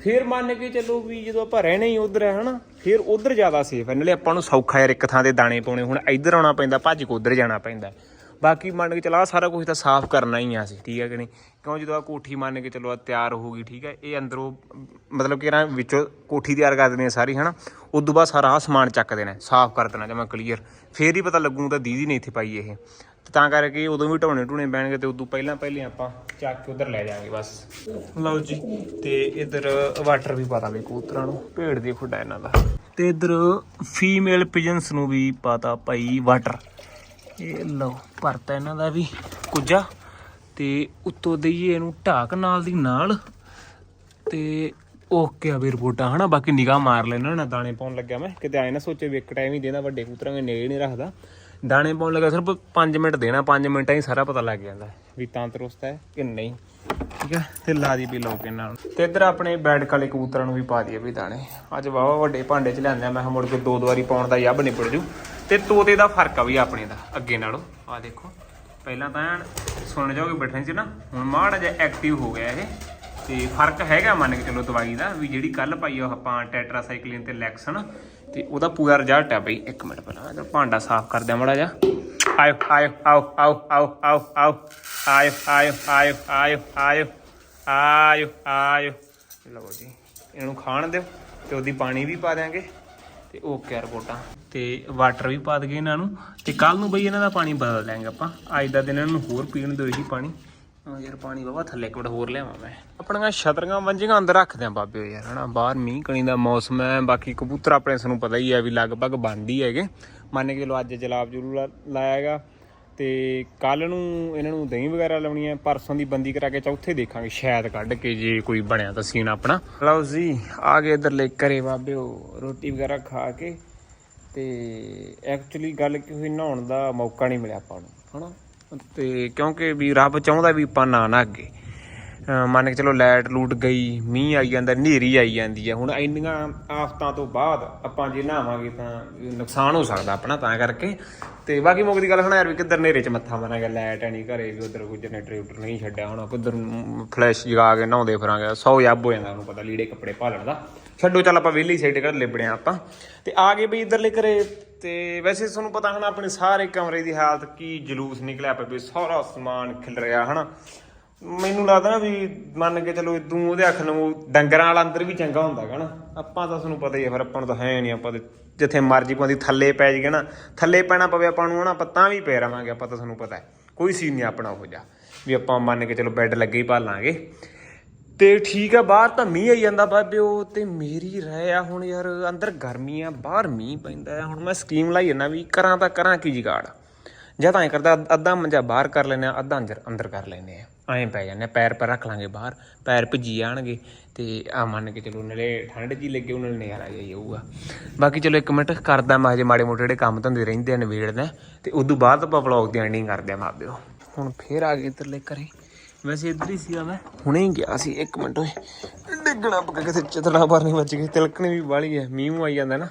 ਫਿਰ ਮੰਨ ਕੇ ਚੱਲੋ ਵੀ ਜਦੋਂ ਆਪਾਂ ਰਹਿਣਾ ਹੀ ਉਧਰ ਹੈ, ਹਨਾ, ਫਿਰ ਉਧਰ ਜ਼ਿਆਦਾ ਸੇਫ ਹੈ। ਨਾਲੇ ਆਪਾਂ ਨੂੰ ਸੌਖਾ ਯਾਰ ਇੱਕ ਥਾਂ ਤੇ ਦਾਣੇ ਪਾਉਣੇ, ਹੁਣ ਇੱਧਰ ਆਉਣਾ ਪੈਂਦਾ, ਭੱਜ ਕੇ ਉਧਰ ਜਾਣਾ ਪੈਂਦਾ। ਬਾਕੀ ਮੰਨ ਕੇ ਚਲਾ ਸਾਰਾ ਕੁਝ ਤਾਂ ਸਾਫ਼ ਕਰਨਾ ਹੀ ਆ ਸੀ ਠੀਕ ਹੈ ਕਿ ਨਹੀਂ? ਕਿਉਂ ਜਦੋਂ ਆ ਕੋਠੀ ਮੰਨ ਕੇ ਚਲੋ ਆ ਤਿਆਰ ਹੋ ਗਈ, ਠੀਕ ਹੈ ਇਹ ਅੰਦਰੋਂ ਮਤਲਬ ਕਿ ਨਾ ਵਿੱਚੋਂ ਕੋਠੀ ਤਿਆਰ ਕਰ ਦੇਣੀ ਆ ਸਾਰੀ, ਹਨਾ? ਉਸ ਤੋਂ ਬਾਅਦ ਸਾਰਾ ਆਹ ਸਮਾਨ ਚੱਕ ਦੇਣਾ, ਸਾਫ਼ ਕਰ ਦੇਣਾ ਜਮਾ ਕਲੀਅਰ ਫੇਰ ਹੀ ਪਤਾ ਲੱਗੂ ਤਾਂ ਦੀਦੀ ਨੇ ਇੱਥੇ ਪਾਈ ਇਹ। ਤਾਂ ਕਰਕੇ ਉਦੋਂ ਵੀ ਢੋਣੇ ਢੂਣੇ ਪੈਣਗੇ ਤੇ ਉਦੋਂ ਪਹਿਲਾਂ ਪਹਿਲੇ ਆਪਾਂ ਚੱਕ ਕੇ ਉਧਰ ਲੈ ਜਾਾਂਗੇ, ਬਸ। ਲਓ ਜੀ, ਤੇ ਇਧਰ ਵਾਟਰ ਵੀ ਪਤਾ ਵੀ ਕੂਤਰਾਂ ਨੂੰ ਭੇੜ ਦੀ ਖੁੱਡਾ ਇਹਨਾਂ ਦਾ। ਤੇ ਇਧਰ ਫੀਮੇਲ ਪਿਜਨਸ ਨੂੰ ਵੀ ਪਤਾ ਭਾਈ ਵਾਟਰ ਇਹ ਲਓ, ਭਰਤਾ ਇਹਨਾਂ ਦਾ ਵੀ ਕੁਝਾ ਤੇ ਉੱਤੋਂ ਦਈਏ ਇਹਨੂੰ ਢਾਕ ਨਾਲ ਦੀ ਨਾਲ ਤੇ ਓਕੇ ਆ ਵੀ ਰਿਪੋਰਟਾਂ, ਹਨਾ? ਬਾਕੀ ਨਿਗਾਹ ਮਾਰ ਲੈਣਾ ਨਾ ਦਾਣੇ ਪਾਉਣ ਲੱਗਿਆ ਮੈਂ। ਕਿਤੇ ਆਏ ਨਾ ਸੋਚੇ ਵੀ ਇੱਕ ਟਾਈਮ ਹੀ ਦੇਣਾ, ਵੱਡੇ ਕਬੂਤਰਾਂ ਦੇ ਨੇੜੇ ਨਹੀਂ ਰੱਖਦਾ। ਦਾਣੇ ਪਾਉਣ ਲੱਗਾ ਸਿਰਫ 5 ਮਿੰਟ ਦੇਣਾ 5 ਮਿੰਟਾਂ ਹੀ ਸਾਰਾ ਪਤਾ ਲੱਗ ਜਾਂਦਾ। ਵੀ ਤੰਦਰੁਸਤ ਹੈ ਕਿ ਨਹੀਂ। ਠੀਕ ਹੈ ਤੇ ਲਾ ਦੀ ਵੀ ਲੋਕੇ ਨਾਲ ਤੇ ਇੱਧਰ ਆਪਣੇ ਬੈਡ ਕਾਲੇ ਕਬੂਤਰਾਂ ਨੂੰ ਵੀ ਪਾ ਦਈਏ ਵੀ ਦਾਣੇ। ਅੱਜ ਵਾਵਾ ਵੱਡੇ ਭਾਂਡੇ ਚ ਲਿਆਂਦੇ ਆ ਮੈਂ ਮੁੜ ਕੇ ਦੋ ਦੋ ਵਾਰੀ ਪਾਉਣ ਦਾ ਯੱਬ ਨਿਬੜ ਜੂ। ਤੇ ਤੋਤੇ ਦਾ ਫ਼ਰਕ ਆ ਵੀ ਆਪਣੇ ਦਾ ਅੱਗੇ ਨਾਲੋਂ। ਆ ਦੇਖੋ ਪਹਿਲਾਂ ਤਾਂ ਸੁਣ ਜਾਓਗੇ ਬੈਠਣ ਚ ਨਾ ਹੁਣ ਮਾੜਾ ਜਿਹਾ ਐਕਟਿਵ ਹੋ ਗਿਆ ਇਹ। ਤੇ ਫ਼ਰਕ ਹੈਗਾ ਮੰਨ ਕੇ ਚਲੋ ਦਵਾਈ ਦਾ ਵੀ ਜਿਹੜੀ ਕੱਲ ਪਾਈ ਉਹ ਆਪਾਂ ਟੈਟਰਾਸਾਈਕਲਿਨ ਤੇ ਲੈਕਸਨ। ਤੇ ਉਹਦਾ ਪੂਰਾ ਰਿਜ਼ਲਟ ਆ ਬਈ, ਇੱਕ ਮਿੰਟ ਪਹਿਲਾਂ, ਇਹਦਾ ਭਾਂਡਾ ਸਾਫ਼ ਕਰ ਦਿਆਂ ਮੜਾ ਜਾ ਆਇਓ ਆਇਓ, ਆਓ ਆਓ ਆਓ ਆਓ ਆਓ, ਆਇਓ ਆਇਓ ਆਇਓ ਆਇਓ ਆਇਓ ਆਇਓ ਆਇਓ। ਲਓ ਜੀ, ਇਹਨੂੰ ਖਾਣ ਦਿਓ ਤੇ ਉਹਦੀ ਪਾਣੀ ਵੀ ਪਾ ਦਿਆਂਗੇ ਤੇ ਓਕੇ ਰਿਪੋਰਟਾਂ। ਤੇ ਵਾਟਰ ਵੀ ਪਾ ਦਗੇ ਇਹਨਾਂ ਨੂੰ। ਤੇ ਕੱਲ ਨੂੰ ਬਈ ਇਹਨਾਂ ਦਾ ਪਾਣੀ ਬਦਲ ਲਾਂਗੇ ਆਪਾਂ। ਅੱਜ ਦਾ ਦਿਨ ਇਹਨਾਂ ਨੂੰ ਹੋਰ ਪੀਣ ਦਿਓ ਇਹੀ ਪਾਣੀ। ਹਾਂ ਯਾਰ, ਪਾਣੀ ਬਾਬਾ ਥੱਲੇ ਇੱਕ ਮਿੰਟ ਹੋਰ ਲਿਆਵਾਂ ਮੈਂ। ਆਪਣੀਆਂ ਛਤਰੀਆਂ ਵੰਜੀਆਂ ਅੰਦਰ ਰੱਖਦੇ ਆ ਬਾਬੇ ਯਾਰ, ਹਨਾ? ਬਾਹਰ ਮੀਂਹ, ਕਣੀ ਦਾ ਮੌਸਮ ਹੈ, ਬਾਕੀ ਕਬੂਤਰ ਆਪਣੇ ਸਾਨੂੰ ਪਤਾ ਹੀ ਹੈ ਵੀ ਲਗਭਗ ਬੰਦ ਹੀ ਹੈਗੇ। ਮੰਨ ਕੇ ਚਲੋ ਅੱਜ ਜਲਾਬ ਜਰੂਰ ਲਾ- ਲਾਇਆ ਹੈਗਾ ਤੇ ਕੱਲ ਨੂੰ ਇਹਨਾਂ ਨੂੰ ਦਹੀਂ ਵਗੈਰਾ ਲਾਉਣੀ ਹੈ, ਪਰਸੋਂ ਦੀ ਬੰਦੀ ਕਰਾ ਕੇ ਚੌਥੇ ਦੇਖਾਂਗੇ ਸ਼ਾਇਦ ਕੱਢ ਕੇ ਜੇ ਕੋਈ ਬਣਿਆ ਤਾਂ ਸੀਨ ਆਪਣਾ। ਲਓ ਜੀ, ਆ ਗਏ ਇਧਰ ਲੈ ਕਰੇ ਬਾਬਿਓ ਰੋਟੀ ਵਗੈਰਾ ਖਾ ਕੇ ਤੇ ਐਕਚੁਅਲੀ ਗੱਲ ਕੀ ਹੋਈ, ਨਹਾਉਣ ਦਾ ਮੌਕਾ ਨਹੀਂ ਮਿਲਿਆ ਆਪਾਂ ਨੂੰ, ਹਨਾ? ਤੇ ਕਿਉਂਕਿ ਵੀ ਰੱਬ ਚਾਹੁੰਦਾ ਵੀ ਆਪਾਂ ਨਾ ਨਾ ਅੱਗੇ। ਮੰਨ ਕੇ ਚਲੋ ਲਾਈਟ ਲੂਟ ਗਈ, ਮੀਂਹ ਆਈ ਜਾਂਦਾ, ਹਨੇਰੀ ਆਈ ਜਾਂਦੀ ਹੈ ਹੁਣ ਇੰਨੀਆਂ ਆਫਤਾਂ ਤੋਂ ਬਾਅਦ ਆਪਾਂ ਜੇ ਨਹਾਵਾਂਗੇ ਤਾਂ ਨੁਕਸਾਨ ਹੋ ਸਕਦਾ ਆਪਣਾ ਤਾਂ ਕਰਕੇ। ਤੇ ਬਾਕੀ ਮੁੱਕ ਦੀ ਗੱਲ ਹੁਣ ਯਾਰ ਵੀ ਕਿੱਧਰ ਹਨੇਰੇ 'ਚ ਮੱਥਾ ਮਾਰਾਂਗੇ, ਲਾਈਟ ਨਹੀਂ ਘਰੇ ਵੀ ਉਧਰ ਕੋਈ ਜਨਰੇਟਰ ਨਹੀਂ ਛੱਡਿਆ ਹੁਣ, ਕਿੱਧਰ ਫਲੈਸ਼ ਜਗਾ ਕੇ ਨਹਾਉਂਦੇ ਫਿਰਾਂਗੇ 100 ਯੱਬ ਹੋ ਜਾਂਦਾ, ਉਹਨੂੰ ਪਤਾ ਲੀੜੇ ਕੱਪੜੇ ਭਾਲਣ ਦਾ। ਛੱਡੋ ਚੱਲ ਆਪਾਂ ਵਿਹਲੀ ਸਾਈਡ ਕਰ ਲਿਬੜਿਆ ਆਪਾਂ। ਤੇ ਆ ਗਏ ਬਈ ਇਧਰਲੇ ਘਰੇ ਤੇ ਵੈਸੇ ਤੁਹਾਨੂੰ ਪਤਾ ਹਨਾ, ਆਪਣੇ ਸਾਰੇ ਕਮਰੇ ਦੀ ਹਾਲਤ ਕੀ ਜਲੂਸ ਨਿਕਲਿਆ ਪਿਆ ਵੀ ਸਾਰਾ ਸਮਾਨ ਖਿਲ ਰਿਹਾ ਹਨਾ। ਮੈਨੂੰ ਲੱਗਦਾ ਨਾ ਵੀ ਮੰਨ ਕੇ ਚਲੋ ਇਦੋਂ ਉਹਦੇ ਅੱਖ ਨੂੰ ਡੰਗਰਾਂ ਵਾਲਾ ਅੰਦਰ ਵੀ ਚੰਗਾ ਹੁੰਦਾ ਹੈਗਾ ਆਪਾਂ ਤਾਂ ਤੁਹਾਨੂੰ ਪਤਾ ਹੀ ਹੈ ਫਿਰ ਆਪਾਂ ਨੂੰ ਤਾਂ ਹੈ ਨਹੀਂ ਆਪਾਂ ਤੇ ਜਿੱਥੇ ਮਰਜ਼ੀ ਪਾਉਂਦੀ ਥੱਲੇ ਪੈ ਜਾਈਏ ਨਾ, ਥੱਲੇ ਪੈਣਾ ਪਵੇ ਆਪਾਂ ਨੂੰ ਹਨਾ, ਆਪਾਂ ਤਾਂ ਵੀ ਪੈ ਰਵਾਂਗੇ, ਆਪਾਂ ਤਾਂ ਤੁਹਾਨੂੰ ਪਤਾ ਹੈ। ਕੋਈ ਸੀਨ ਨਹੀਂ ਆਪਣਾ ਉਹ ਜਾ ਵੀ ਆਪਾਂ ਮੰਨ ਕੇ ਚਲੋ ਬੈੱਡ ਲੱਗੇ ਹੀ ਭਾਲਾਂਗੇ। ਤੇ ਠੀਕ ਆ ਬਾਹਰ ਤਾਂ ਮੀਂਹ ਆਈ ਜਾਂਦਾ ਬਾਬਿਓ ਤੇ ਮੇਰੀ ਰਹਿ ਆ ਹੁਣ ਯਾਰ ਅੰਦਰ ਗਰਮੀ ਆ ਬਾਹਰ ਮੀਂਹ ਪੈਂਦਾ ਹੁਣ ਮੈਂ ਸਕੀਮ ਲਾਈ ਜਾਂਦਾ ਵੀ ਕਰਾਂ ਤਾਂ ਕਰਾਂ ਕੀ ਜਿਗਾੜ। ਜਾਂ ਤਾਂ ਐ ਕਰਦਾ ਅੱਧਾ ਮੰਜਾ ਬਾਹਰ ਕਰ ਲੈਨੇ ਆ ਅੱਧਾ ਅੰਦਰ ਅੰਦਰ ਕਰ ਲੈਨੇ ਆ। ਐਂ ਪੈ ਜਾਂਦੇ ਆ, ਪੈਰ ਪਰ ਰੱਖ ਲਾਂਗੇ ਬਾਹਰ ਪੈਰ ਭਿੱਜੀ ਜਾਣਗੇ ਤੇ ਆ ਮੰਨ ਕੇ ਚਲੋ ਨਾਲੇ ਠੰਡ ਜੀ ਲੱਗੇ ਉਹਨਾਂ ਨੂੰ ਨਜ਼ਾਰਾ ਜਿਹਾ ਜਾਊਗਾ ਬਾਕੀ ਚਲੋ ਇੱਕ ਮਿੰਟ ਕਰਦਾ ਮੈਂ ਹਜੇ ਮਾੜੇ ਮੋਟੇ ਜਿਹੜੇ ਕੰਮ ਧੰਦੇ ਰਹਿੰਦੇ ਆ ਨਵੇੜਦਾ ਤੇ ਉਦੋਂ ਬਾਅਦ ਆਪਾਂ ਵਲੌਗ ਦੀ ਐਂਡਿੰਗ ਕਰਦੇ ਆ ਮਾਪਿਓ ਹੁਣ ਫੇਰ ਆ ਗਏ ਇੱਧਰਲੇ ਘਰੇ। ਵੈਸੇ ਇੱਧਰ ਹੀ ਸੀਗਾ ਮੈਂ। ਹੁਣੇ ਹੀ ਗਿਆ ਸੀ, ਇੱਕ ਮਿੰਟ ਓਏ। ਡਿੱਗਣਾ ਪੱਕਾ ਕਿਤੇ ਚਤਰਾ ਬਾਰ ਨਹੀਂ ਵੱਜ ਗਈ ਤਿਲਕਣੀ ਵੀ ਵਾਲੀ ਹੈ ਮੀਂਹ ਮੂੰਹ ਆਈ ਜਾਂਦਾ ਨਾ।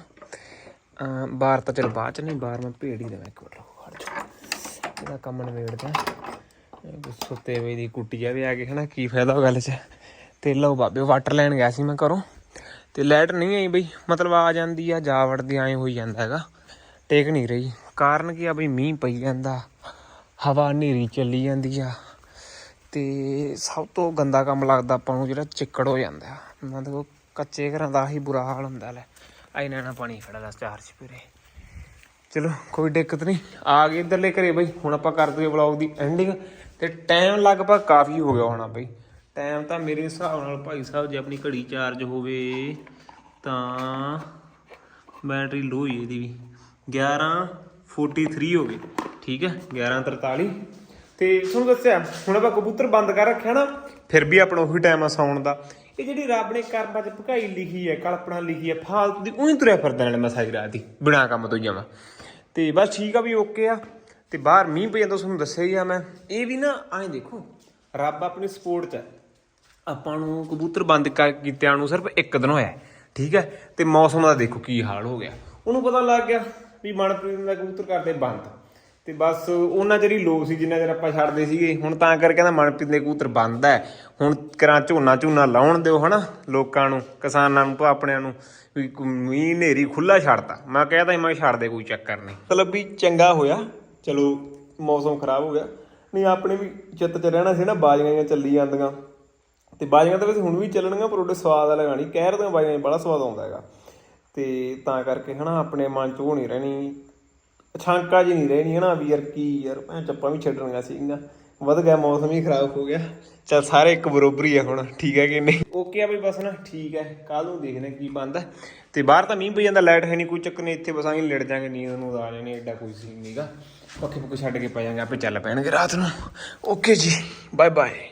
ਬਾਹਰ ਤਾਂ ਚਲ ਬਾਅਦ ਚ ਨਹੀਂ ਬਾਹਰ ਮੈਂ ਭੇੜ ਹੀ ਦੇਵਾਂ ਇੱਕ ਮਿੰਟ ਖੜ ਜਾ। ਇਹਦਾ ਕੰਮ ਨਵੇੜਦਾ ਸੁੱਤੇ ਵੇ ਦੀ ਕੁੱਟੀ ਵੀ ਆ ਕੇ, ਹਨਾ, ਕੀ ਫਾਇਦਾ ਉਹ ਗੱਲ 'ਚ। ਤੇ ਲਓ ਬਾਬੇ ਵਾਟਰ ਲੈਣ ਗਿਆ ਸੀ ਮੈਂ ਘਰੋਂ। ਤੇ ਲਾਈਟ ਨਹੀਂ ਆਈ ਬਈ, ਮਤਲਬ ਆ ਜਾਂਦੀ ਆ, ਜਾ ਵੜਦੀ ਐ ਹੋਈ ਜਾਂਦਾ ਹੈਗਾ। ਟੇਕ ਨਹੀਂ ਰਹੀ। ਕਾਰਨ ਕੀ ਆ ਬਈ, ਮੀਂਹ ਪਈ ਜਾਂਦਾ, ਹਵਾ ਹਨੇਰੀ ਚੱਲੀ ਜਾਂਦੀ ਆ। ਤੇ ਸਭ ਤੋਂ ਗੰਦਾ ਕੰਮ ਲੱਗਦਾ ਆਪਾਂ ਨੂੰ ਜਿਹੜਾ ਚਿੱਕੜ ਹੋ ਜਾਂਦਾ ਮਤਲਬ ਕੱਚੇ ਘਰਾਂ ਦਾ ਹੀ ਬੁਰਾ ਹਾਲ ਹੁੰਦਾ ਲੈ। ਐਨਾ ਨਾ ਪਾਣੀ ਖੜਾ ਦਾ ਚਾਰ ਪੂਰੇ ਚਲੋ, ਕੋਈ ਦਿੱਕਤ ਨਹੀਂ। ਆ ਗਏ ਇਧਰਲੇ ਘਰੇ ਬਈ। ਹੁਣ ਆਪਾਂ ਕਰ ਦਈਏ ਵਲੌਗ ਦੀ ਐਂਡਿੰਗ ਤੇ ਟਾਈਮ ਲਗਭਗ ਕਾਫੀ ਹੋ ਗਿਆ ਹੋਣਾ ਬਈ। ਟਾਈਮ ਤਾਂ ਮੇਰੇ ਹਿਸਾਬ ਨਾਲ ਭਾਈ ਸਾਹਿਬ ਜੇ ਆਪਣੀ ਘੜੀ ਚਾਰਜ ਹੋਵੇ ਤਾਂ ਬੈਟਰੀ ਲੋ ਹੀ ਇਹਦੀ ਵੀ। 11:43 ਹੋ ਗਈ। ਠੀਕ ਹੈ? 11:43 ਤੇ ਤੁਹਾਨੂੰ ਦੱਸਿਆ, ਹੁਣ ਆਪਾਂ ਕਬੂਤਰ ਬੰਦ ਕਰ ਰੱਖਿਆ ਨਾ, ਫਿਰ ਵੀ ਆਪਣਾ ਉਹੀ ਟਾਈਮ ਆ ਸੌਣ ਦਾ। ਇਹ ਜਿਹੜੀ ਰੱਬ ਨੇ ਕਰਮਾਂ 'ਚ ਭਕਾਈ ਲਿਖੀ ਹੈ, ਕਲਪਨਾ ਲਿਖੀ ਹੈ, ਫਾਲਤੂ ਦੀ ਉਹੀ ਤੁਰਿਆ ਫਿਰਦਾ ਨਾਲ ਮੈਂ ਸਾਰੀ ਰਾਤ ਦੀ ਬਿਨਾ ਕੰਮ ਤੋਂ ਜਾਵਾਂ। ਤੇ ਬਸ ਠੀਕ ਆ ਵੀ ਓਕੇ ਆ। ਤੇ ਬਾਹਰ ਮੀਂਹ ਪਈ ਜਾਂਦਾ, ਤੁਹਾਨੂੰ ਦੱਸਿਆ ਹੀ ਆ ਮੈਂ। ਇਹ ਵੀ ਨਾ ਐਂ ਦੇਖੋ, ਰੱਬ ਆਪਣੀ ਸਪੋਰਟ 'ਚ ਹੈ ਆਪਾਂ ਨੂੰ ਕਬੂਤਰ ਬੰਦ ਕਰ ਕੀਤਿਆਂ ਨੂੰ ਸਿਰਫ ਇੱਕ ਦਿਨ ਹੋਇਆ ਠੀਕ ਹੈ? ਤੇ ਮੌਸਮ ਦਾ ਦੇਖੋ ਕੀ ਹਾਲ ਹੋ ਗਿਆ। ਉਹਨੂੰ ਪਤਾ ਲੱਗ ਗਿਆ ਵੀ ਮਨਪ੍ਰੀਤ ਦਾ ਕਬੂਤਰ ਕਰਦੇ ਬੰਦ। ਤੇ ਬਸ ਉਹਨਾਂ ਚਿਰ ਹੀ ਲੋਕ ਸੀ ਜਿੰਨਾ ਚਿਰ ਆਪਾਂ ਛੱਡਦੇ ਸੀਗੇ। ਹੁਣ ਤਾਂ ਕਰਕੇ ਕਹਿੰਦਾ ਮਨਪ੍ਰੀਤ ਦੇ ਕੂਤਰ ਬੰਦ ਹੈ ਹੁਣ ਕਰਾਂ ਝੋਨਾ ਝੋਨਾ ਲਾਉਣ ਦਿਓ ਹਨਾ ਲੋਕਾਂ ਨੂੰ, ਕਿਸਾਨਾਂ ਨੂੰ, ਆਪਣਿਆਂ ਨੂੰ, ਵੀ ਕੋ- ਮੀਂਹ ਨੇਰੀ ਖੁੱਲਾ ਛੱਡਤਾ। ਮੈਂ ਕਹਿਦਾ ਮੈਂ ਛੱਡ ਦੇ ਕੋਈ ਚੱਕਰ ਨਹੀਂ। ਮਤਲਬ ਵੀ ਚੰਗਾ ਹੋਇਆ। ਚਲੋ, ਮੌਸਮ ਖਰਾਬ ਹੋ ਗਿਆ। ਨਹੀਂ, ਆਪਣੇ ਵੀ ਚਿੱਤ 'ਚ ਰਹਿਣਾ ਸੀ ਨਾ, ਬਾਜੀਆਂ ਚੱਲੀ ਜਾਂਦੀਆਂ। ਤੇ ਬਾਜੀਆਂ ਤਾਂ ਵੈਸੇ ਹੁਣ ਵੀ ਚੱਲਣਗੀਆਂ, ਪਰ ਉਹਦੇ ਸਵਾਦ ਵਾਲਾ ਗਾਣੀ ਕਹਿਰ ਦੀਆਂ ਬਾਜੀਆਂ 'ਚ ਬੜਾ ਸਵਾਦ ਆਉਂਦਾ ਹੈਗਾ। ਤੇ ਤਾਂ ਕਰਕੇ ਹਨਾ, ਆਪਣੇ ਮਨ 'ਚ ਉਹ ਨਹੀਂ ਰਹਿਣੀ। ਛਾਂਕਾ ਜੀ ਨਹੀਂ ਰਹਿਣੀ ਹਨਾ, ਵੀ ਯਾਰ ਕੀ ਯਾਰ ਭੈਣ ਚੱਪਾਂ ਵੀ ਛੱਡਣੀਆਂ ਸੀਗੀਆਂ। ਵਧ ਗਿਆ, ਮੌਸਮ ਹੀ ਖਰਾਬ ਹੋ ਗਿਆ। ਚਲ ਸਾਰੇ ਇੱਕ ਬਰੋਬਰ ਹੀ ਆ ਹੁਣ, ਠੀਕ ਹੈ ਕਿ ਨਹੀਂ? ਓਕੇ ਆ ਬਈ ਬਸ ਨਾ, ਠੀਕ ਹੈ ਕੱਲ ਨੂੰ ਦੇਖਦੇ ਹਾਂ ਕੀ ਬਣਦਾ। ਤੇ ਬਾਹਰ ਤਾਂ ਮੀਂਹ ਪਈ ਜਾਂਦਾ, ਲਾਈਟ ਹੈ ਨਹੀਂ, ਕੋਈ ਚੱਕਰ ਨਹੀਂ, ਇੱਥੇ ਬਸ ਆਹੀਂ ਲੜ ਜਾਾਂਗੇ, ਨੀਂਦ ਨੂੰ ਆ ਜਾਣੇ, ਐਡਾ ਕੋਈ ਸੀਨ ਨਹੀਂਗਾ ਪੱਖੇ ਪੁੱਖੇ ਛੱਡ ਕੇ ਪੈ ਜਾਾਂਗੇ, ਆਪੇ ਚੱਲ ਪੈਣਗੇ ਰਾਤ ਨੂੰ। ਓਕੇ ਜੀ ਬਾਏ ਬਾਏ